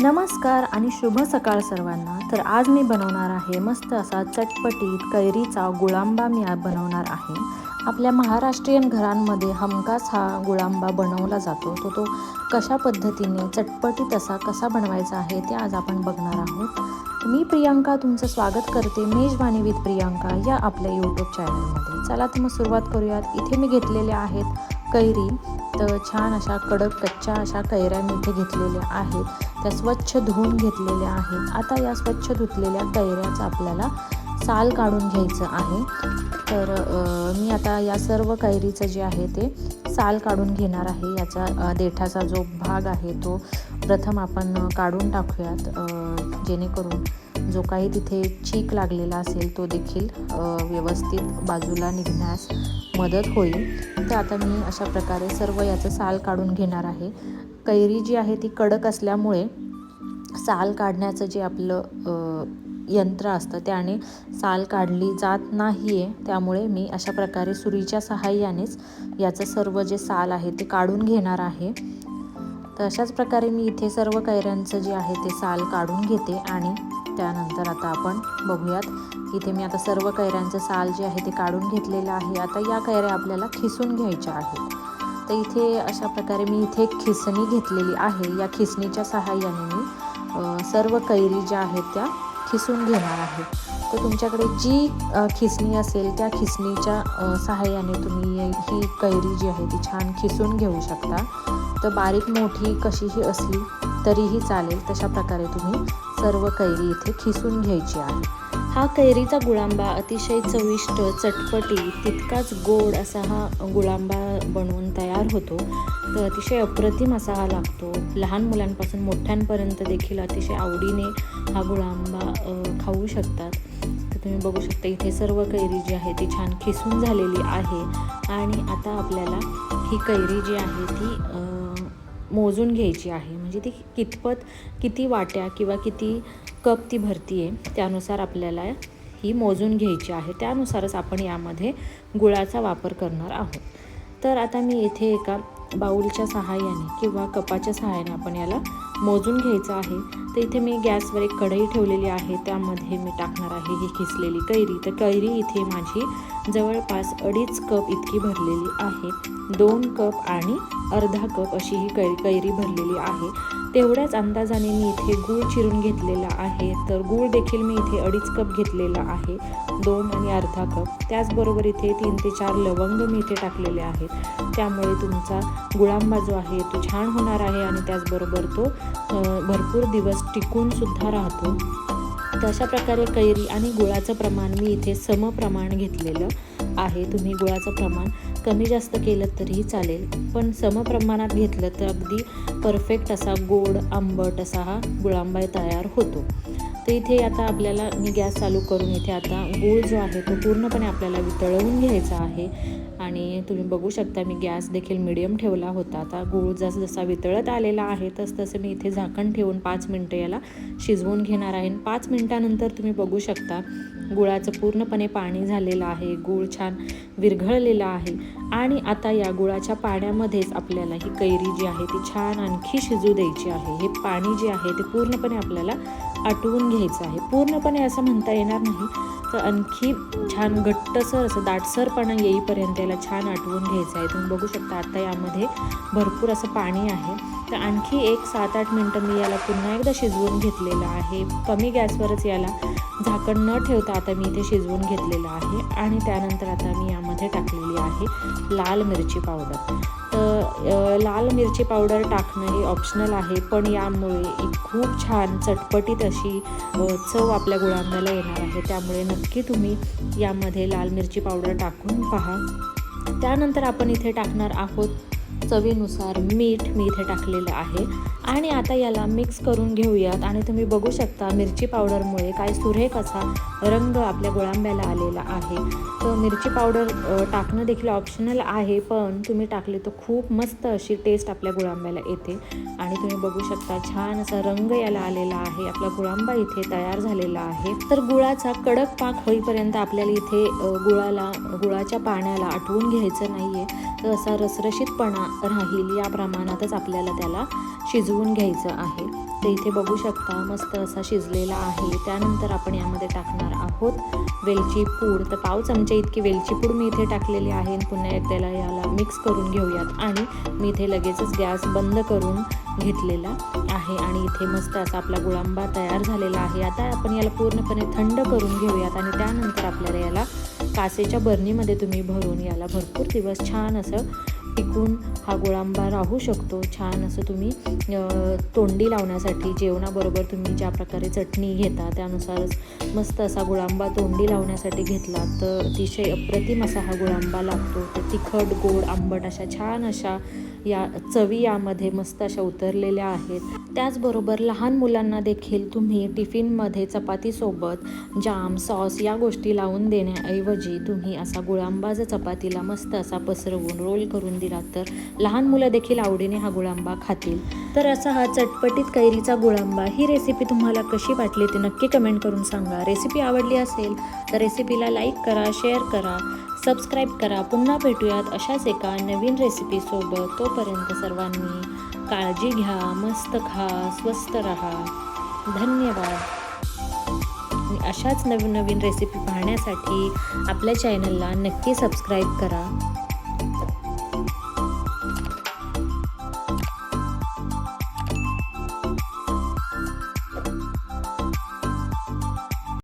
नमस्कार आणि शुभ सकाळ सर्वांना. तर आज मी बनवणार आहे मस्त असा चटपटीत कैरीचा गुळांबा मी आज बनवणार आहे. आपल्या महाराष्ट्रीयन घरांमध्ये हमखास हा गुळांबा बनवला जातो. तो तो कशा पद्धतीने चटपटीत असा कसा बनवायचा आहे ते आज आपण बघणार आहोत. मी प्रियांका तुमचं स्वागत करते. मेजवानी विथ प्रियांका या आपल्या यूट्यूब चॅनलमध्ये चला तर मग सुरुवात करूयात. इथे मी घेतलेल्या आहेत कैरी तर छान अशा कडक कच्च्या अशा कैऱ्या मी इथे घेतलेल्या आहेत. त्या स्वच्छ धुवून घेतलेल्या आहेत. आता या स्वच्छ धुतलेल्या कैऱ्याचं आपल्याला साल काढून घ्यायचं आहे. तर मी आता या सर्व कैरीचं जे आहे ते साल काढून घेणार आहे. याचा देठाचा जो भाग आहे तो प्रथम आपण काढून टाकूयात जेणेकरून जो काही तिथे चीक लागलेला असेल तो देखील व्यवस्थित बाजूला निघण्यास मदत होईल. तर आता मी अशा प्रकारे सर्व याचं साल काढून घेणार आहे. कैरी जी आहे ती कडक असल्यामुळे साल काढण्याचं जे आपलं यंत्र असतं त्याने साल काढली जात नाही आहे त्यामुळे मी अशा प्रकारे सुरीच्या सहाय्यानेच याचं सर्व जे साल आहे ते काढून घेणार आहे. तर अशाच प्रकारे मी इथे सर्व कैऱ्यांचं जे आहे ते साल काढून घेते आणि त्यानंतर आता आपण बघूयात इथे मी आता सर्व कैऱ्यांचं साल जे आहे ते काढून घेतलेलं आहे. आता या कैऱ्या आपल्याला खिसून घ्यायच्या आहेत. तर इथे अशा प्रकारे मी इथे एक खिसणी घेतलेली आहे. या खिसणीच्या सहाय्याने मी सर्व कैरी ज्या आहेत त्या खिसून घेणार आहे. तर तुमच्याकडे जी खिसणी असेल त्या खिसणीच्या सहाय्याने तुम्ही ही कैरी जी आहे ती छान खिसून घेऊ शकता. तर बारीक मोठी कशीही असली तरीही चालेल. तशा प्रकारे तुम्ही सर्व कैरी इथे खिसून घ्यायची आहे. हा कैरीचा गुळांबा अतिशय चविष्ट चटपटी तितकाच गोड असा हा गुळांबा बनवून तयार होतो. तर अतिशय अप्रतिम असा हा लागतो. लहान मुलांपासून मोठ्यांपर्यंत देखील अतिशय आवडीने हा गुळांबा खाऊ शकतात. तर तुम्ही बघू शकता इथे सर्व कैरी जी आहे ती छान खिसून झालेली आहे. आणि आता आपल्याला ही कैरी जी आहे ती मोजून घ्यायची आहे. म्हणजे ती कितपत किती वाट्या किंवा किती कप ती भरती आहे त्यानुसार आपल्याला ही मोजून घ्यायची आहे. त्यानुसारच आपण यामध्ये गुळाचा वापर करणार आहोत. तर आता मी इथे एका बाऊलच्या सहाय्याने किंवा कपाच्या सहाय्याने आपण याला मोजून घ्यायचं आहे. तर इथे मी गॅसवर एक कढई ठेवलेली आहे. त्यामध्ये मी टाकणार आहे ही खिसलेली कैरी. तर कैरी इथे माझी जवळपास अडीच कप इतकी भरलेली आहे. दोन कप आणि अर्धा कप अशी ही कै कैरी भरलेली आहे. तेवढ्याच अंदाजाने मी इथे गूळ चिरून घेतलेला आहे. तर गूळ देखील मी इथे अडीच कप घेतलेला आहे. दोन आणि अर्धा कप. त्याचबरोबर इथे तीन ते चार लवंग मी इथे टाकलेले आहेत. त्यामुळे तुमचा गुळांबा जो आहे तो छान होणार आहे आणि त्याचबरोबर तो भरपूर दिवस टिकूनसुद्धा राहतो. तर अशा प्रकारे कैरी आणि गुळाचं प्रमाण मी इथे समप्रमाण घेतलेलं आहे. तुम्ही गुळाचं प्रमाण कमी जास्त केलं तरीही चालेल. पण सम प्रमाणात घेतलं तर अगदी परफेक्ट असा गोड आंबट असा हा गुळांबा तयार होतो. तर इथे आता आपल्याला मी गॅस चालू करून इथे आता गूळ जो आहे तो पूर्णपणे आपल्याला वितळवून घ्यायचा आहे. आणि तुम्ही बघू शकता मी गॅस देखील मिडियम ठेवला होता. आता गूळ जसं जसा वितळत आलेला आहे तस तसं मी इथे झाकण ठेवून पाच मिनटं याला शिजवून घेणार आहे. आणि पाच मिनटानंतर तुम्ही बघू शकता गुळाचं पूर्णपणे पाणी झालेलं आहे. गूळ छान विरघळलेलं आहे. आणि आता या गुळाच्या पाण्यामध्येच आपल्याला ही कैरी जी आहे ती छान आणखी शिजू द्यायची आहे. हे पाणी जे आहे ते पूर्णपणे आपल्याला आटवून घ्यायचं आहे. पूर्णपणे असं म्हणता येणार नाही तर आणखी छान घट्टसर असं दाटसरपणा येईपर्यंत याला छान आटवून घ्यायचं आहे. तुम्ही बघू शकता आता यामध्ये भरपूर असं पाणी आहे. तर आणखी एक सात आठ मिनटं मी याला पुन्हा एकदा शिजवून घेतलेलं आहे. कमी गॅसवरच याला झाकण न ठेवता आता मी इथे शिजवून घेतलेलं आहे. आणि त्यानंतर आता मी यामध्ये टाकलेली आहे लाल मिरची पावडर. तर लाल मिरची पावडर टाकणं हे ऑप्शनल आहे पण यामुळे एक खूप छान चटपटीत अशी चव आपल्या गुळांब्याला येणार आहे. त्यामुळे नक्की तुम्ही यामध्ये लाल मिरची पावडर टाकून पहा. त्यानंतर आपण इथे टाकणार आहोत चवीनुसार मीठ मी इथे टाकलेलं आहे. आणि आता याला मिक्स करून घेऊयात. आणि तुम्ही बघू शकता मिरची पावडरमुळे काय सुरेख असा रंग आपल्या गुळांब्याला आलेला आहे. तर मिरची पावडर टाकणं देखील ऑप्शनल आहे पण तुम्ही टाकली तर खूप मस्त अशी टेस्ट आपल्या गुळांब्याला येते. आणि तुम्ही बघू शकता छान असा रंग याला आलेला आहे. आपला गुळांबा इथे तयार झालेला आहे. तर गुळाचा कडक पाक होईपर्यंत आपल्याला इथे गुळाला गुळाच्या पाण्याला आटवून घ्यायचं नाही आहे तर असा रसरशीतपणा राहील या प्रमाणातच आपल्याला त्याला शिजवून घ्यायचं आहे. तर इथे बघू शकता मस्त असा शिजलेला आहे. त्यानंतर आपण यामध्ये टाकणार आहोत वेलची पूड. तर पाव चमचे इतकी वेलची पूड मी इथे टाकलेली आहे पुन्हा त्याला याला मिक्स करून घेऊयात. आणि मी इथे लगेचच गॅस बंद करून घेतलेला आहे आणि इथे मस्त असा आपला गुळांबा तयार झालेला आहे. आता आपण याला पूर्णपणे थंड करून घेऊयात आणि त्यानंतर आपल्याला याला कासेच्या बरणीमध्ये तुम्ही भरून याला भरपूर दिवस छान असं टिकून हा गुळांबा राहू शकतो. छान असं तुम्ही तोंडी लावण्यासाठी जेवणाबरोबर तुम्ही ज्या प्रकारे चटणी घेता त्यानुसारच मस्त असा गुळांबा तोंडी लावण्यासाठी घेतला तर अतिशय अप्रतिम असा हा गुळांबा लागतो. तर तिखट गोड आंबट अशा छान अशा या चवी यामध्ये मस्त अशा उतरलेल्या आहेत. त्याचबरोबर लहान मुलांना देखील तुम्ही टिफिनमध्ये चपातीसोबत जाम सॉस या गोष्टी लावून देण्याऐवजी तुम्ही असा गुळांबा जर चपातीला मस्त असा पसरवून रोल करून दिला तर लहान मुलं देखील आवडीने हा गुळांबा खातील. तर असा हा चटपटीत कैरीचा गुळांबा ही रेसिपी तुम्हाला कशी वाटली ते नक्की कमेंट करून सांगा. रेसिपी आवडली असेल तर रेसिपीला लाईक करा शेअर करा. सबस्क्राईब करा. पुन्हा भेटूयात अशाच एका नवीन रेसिपीसोबत तोपर्यंत सर्वांनी काळजी घ्या मस्त खा स्वस्त राहा. धन्यवाद. अशाच नवीन नवीन रेसिपी पाहण्यासाठी आपल्या चॅनलला नक्की सबस्क्राईब करा.